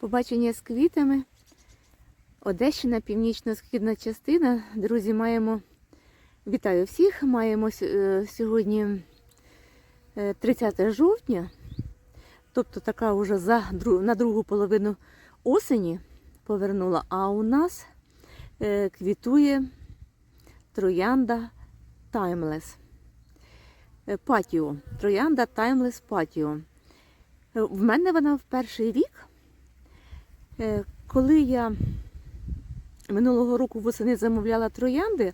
Побачення з квітами. Одещина, північно-східна частина. Друзі, маємо. Вітаю всіх! Маємо е, сьогодні е, 30 жовтня, тобто така вже за, на другу половину осені повернула. А у нас е, квітує троянда. Е, Патіо. Троянда Timeless Патіо. Е, В мене вона в перший рік. Е, Коли я минулого року восени замовляла троянди,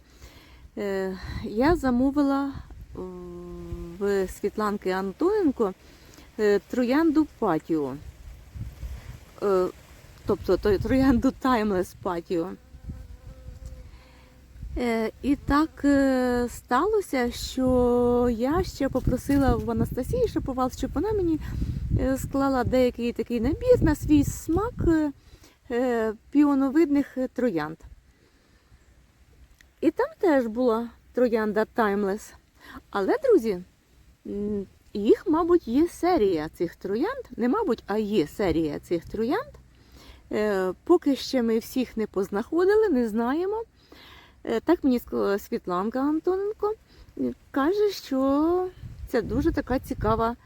е, я замовила в Світланки Антоненко е, троянду Патіо. Е, Тобто троянду Timeless Патіо. Е, І так е, сталося, що я ще попросила в Анастасії Шаповал, щоб вона мені е, склала деякий такий набір на свій смак е, е, піоновидних е, троянд. І там теж була троянда Timeless. Але, друзі, їх, мабуть, є серія цих троянд. Не мабуть, а є серія цих троянд. Е, Поки ще ми всіх не познаходили, не знаємо. Е, Так мені сказала Світланка Антоненко. Е, Каже, що це дуже така цікава е,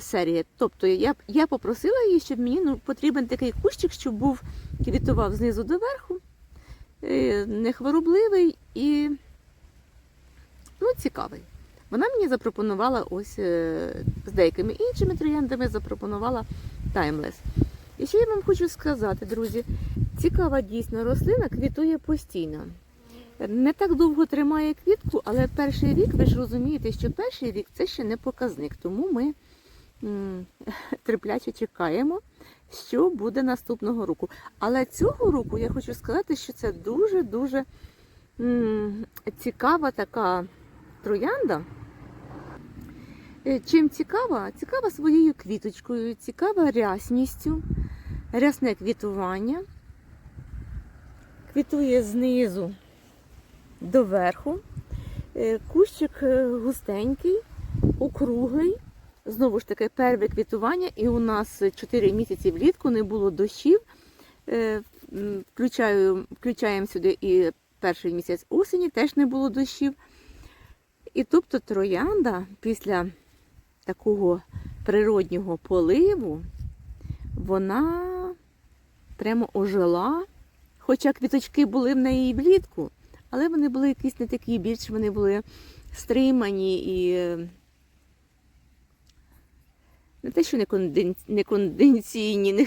серія. Тобто я, я попросила її, щоб мені ну, потрібен такий кущик, щоб був квітував знизу до верху, е, не хворобливий і ну, цікавий. Вона мені запропонувала ось е, з деякими іншими трояндами запропонувала таймлес. І ще я вам хочу сказати, друзі, цікава дійсно рослина квітує постійно. Не так довго тримає квітку, але перший рік, ви ж розумієте, що перший рік це ще не показник. Тому ми терпляче чекаємо, що буде наступного року. Але цього року я хочу сказати, що це дуже-дуже цікава така троянда. Е, Чим цікава? Цікава своєю квіточкою, цікава рясністю, рясне квітування. Квітує знизу до верху. Е, Кущик е, густенький, округлий. Знову ж таки, перве квітування, і у нас 4 місяці влітку не було дощів. Е, Включаю, включаємо сюди і перший місяць осені, теж не було дощів. І тобто троянда після такого природнього поливу, вона прямо ожила. Хоча квіточки були в неї влітку, але вони були якісь не такі, більш вони були стримані і не те, що не, конденційні, не...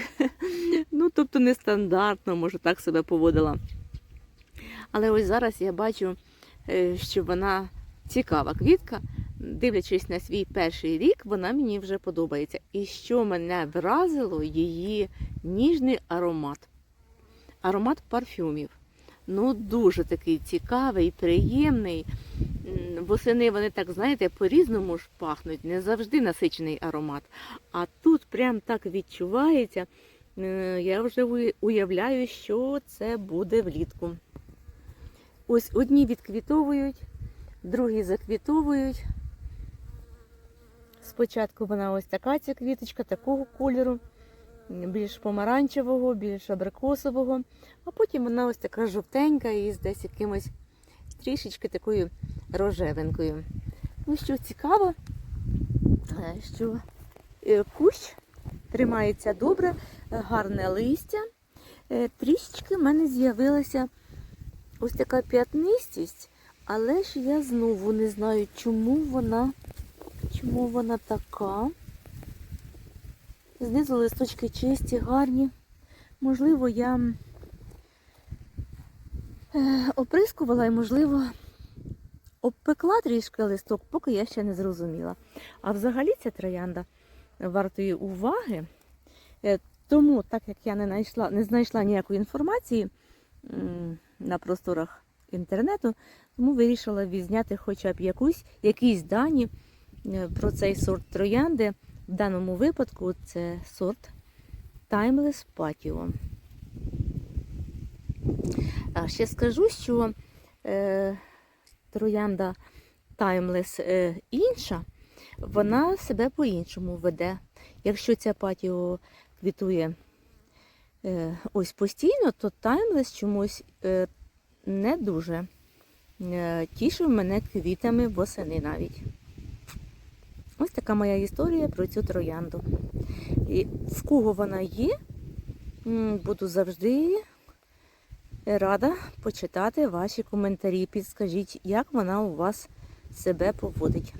ну тобто нестандартно, може, так себе поводила. Але ось зараз я бачу, е, що вона цікава квітка. Дивлячись на свій перший рік, вона мені вже подобається. І що мене вразило, її ніжний аромат. Аромат парфюмів. Ну, дуже такий цікавий, приємний. Восени вони так, знаєте, по-різному ж пахнуть, не завжди насичений аромат. А тут прям так відчувається. Е, Я вже уявляю, що це буде влітку. Ось одні відквітовують, другі заквітовують. Спочатку вона ось така ця квіточка, такого кольору, більш помаранчевого, більш абрикосового, а потім вона ось така жовтенька і з десь якимось трішечки такою рожевинкою. Ну що цікаво, е, що е, кущ тримається добре, гарне листя. Е, Трішечки в мене з'явилася ось така п'ятнистість, але ж я знову не знаю, чому вона, чому вона така. Знизу листочки чисті, гарні. Можливо, я е, оприскувала і, можливо, обпекла трішки листок, поки я ще не зрозуміла. А взагалі ця троянда вартої уваги. Е, Тому, так як я не знайшла, не знайшла ніякої інформації на просторах інтернету, тому вирішила відзняти хоча б якусь, якісь дані е, про цей сорт троянди. В даному випадку це сорт Timeless Patio. А ще скажу, що е, троянда Timeless е, інша, вона себе по-іншому веде. Якщо ця патіо квітує е, ось постійно, то таймлес чомусь е, не дуже е, тішив мене квітами восени навіть. Ось така моя історія про цю троянду. І в кого вона є, буду завжди рада почитати ваші коментарі. Підскажіть, як вона у вас себе поводить.